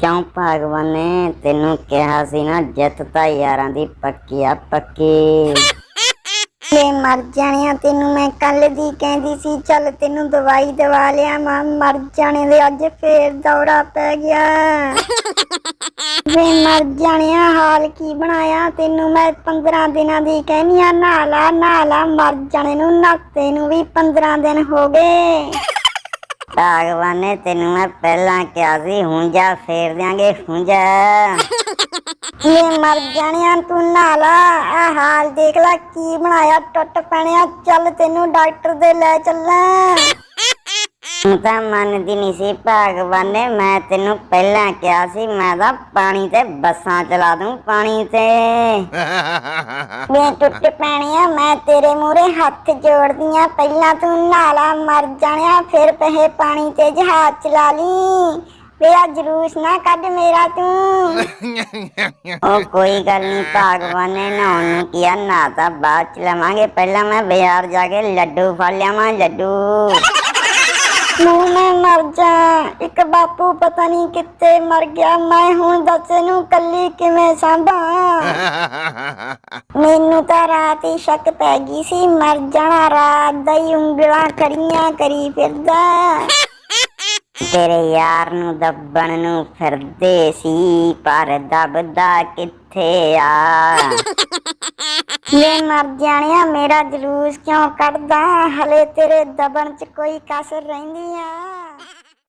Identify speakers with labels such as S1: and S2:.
S1: ਕਿਉਂ ਭਗਵਾਨ ਨੇ ਤੈਨੂੰ ਕਿਹਾ ਸੀ ਨਾ, ਜਿੱਤ ਤਾਂ ਯਾਰਾਂ ਦੀ ਪੱਕੀ ਆ, ਪੱਕੀ।
S2: ਵੇ ਮਰ ਜਾਣਿਆ, ਤੈਨੂੰ ਮੈਂ ਕੱਲ ਦੀ ਕਹਿੰਦੀ ਸੀ, ਚੱਲ ਤੈਨੂੰ ਦਵਾਈ ਦਵਾ ਲਿਆ ਮੈਂ, ਮਰ ਜਾਣੇ ਦੇ ਅੱਜ ਫੇਰ ਦੌਰਾ ਪੈ ਗਿਆ। ਵੇ ਮਰ ਜਾਣਿਆ, ਹਾਲ ਕੀ ਬਣਾਇਆ? ਤੈਨੂੰ ਮੈਂ 15 ਦਿਨਾਂ ਦੀ ਕਹਿਨੀ ਆ ਨਹਾ ਲਾ ਨਹਾ ਲਾ ਮਰ ਜਾਣੇ ਨੂੰ, ਨਾਤੇ ਨੂੰ ਵੀ 15 ਦਿਨ ਹੋ ਗਏ।
S1: ਭਗਵਾਨ ਨੇ ਤੈਨੂੰ ਮੈਂ ਪਹਿਲਾਂ ਕਿਹਾ ਸੀ ਹੁਣ ਫੇਰ ਦਿਆਂਗੇ ਹੁੰਜਾ ਜਾ
S2: ਮਰ ਜਾਣਿਆ ਤੂੰ ਨਾਲਾ ਆ ਹਾਲ ਦੇਖ ਲੈ, ਕੀ ਬਣਾਇਆ, ਟੁੱਟ ਪੈਣਿਆ, ਚੱਲ ਤੈਨੂੰ ਡਾਕਟਰ ਦੇ ਲੈ ਚੱਲਾਂ।
S1: ਤੂੰ ਮੰਨਦੀ ਨਹੀਂ ਸੀ ਭਗਵਾਨ ਨੇ ਮੈਂ ਤੈਨੂੰ ਪਹਿਲਾਂ ਕਿਹਾ ਸੀ ਮੈਂ ਤਾਂ ਪਾਣੀ ਤੇ ਬੱਸਾਂ ਚਲਾ ਦੂੰ ਪਾਣੀ ਤੇ।
S2: ਵੇ ਟੁੱਟ ਪੈਣਿਆ ਮੈਂ ਤੇਰੇ ਮੂਹਰੇ ਹੱਥ ਜੋੜਦੀ ਆਂ ਪਹਿਲਾਂ ਤੂੰ ਨਾਲਾ ਮਰ ਜਾਣਿਆ ਫਿਰ ਪਹੇ ਪਾਣੀ ਤੇ ਜਹਾਜ਼ ਚਲਾ ਲਈ। ਆ ਜਲੂਸ ਨਾ ਕੱਢ ਮੇਰਾ ਤੂੰ।
S1: ਉਹ ਕੋਈ ਗੱਲ ਨਹੀਂ ਭਗਵਾਨ ਨੇ ਨਹਾਉਣ ਨੂੰ ਕਿਹਾ ਨਾ ਤਾਂ ਬਾਅਦ ਚ ਲਵਾਂਗੇ ਪਹਿਲਾਂ ਮੈਂ ਬਾਜ਼ਾਰ ਜਾ ਕੇ ਲੱਡੂ ਫੜ ਲਿਆਵਾਂ ਲੱਡੂ।
S2: ਮੈਂ ਮਰ ਜਾ। ਇੱਕ ਬਾਪੂ ਪਤਾ ਨਹੀਂ ਕਿੱਥੇ ਮਰ ਗਿਆ। ਮੈਂ ਹੁਣ ਦੱਸ ਇਹਨੂੰ ਕੱਲੀ ਕਿਵੇਂ ਸਾਂਭਾਂ? ਮੈਨੂੰ ਤਾਂ ਰਾਤ ਹੀ ਸ਼ੱਕ ਪੈ ਗਈ ਸੀ। ਮਰ ਜਾਣਾ ਰਾਤ ਦਾ ਹੀ ਉਂਗਲਾਂ ਕਰੀਆਂ ਕਰੀ ਫਿਰਦਾ।
S1: ਤੇਰੇ ਯਾਰ ਨੂੰ ਦੱਬਣ ਨੂੰ ਫਿਰਦੇ ਸੀ ਪਰ ਦੱਬਦਾ ਕਿੱਥੇ ਆ?
S2: ਵੇ ਮਰ ਜਾਣਿਆ ਮੇਰਾ ਜਲੂਸ ਕਿਉਂ ਕੱਢਦਾ? ਹਲੇ ਤੇਰੇ ਦਬਣ ਚ ਕੋਈ ਕਸਰ ਰਹਿੰਦੀ ਆ।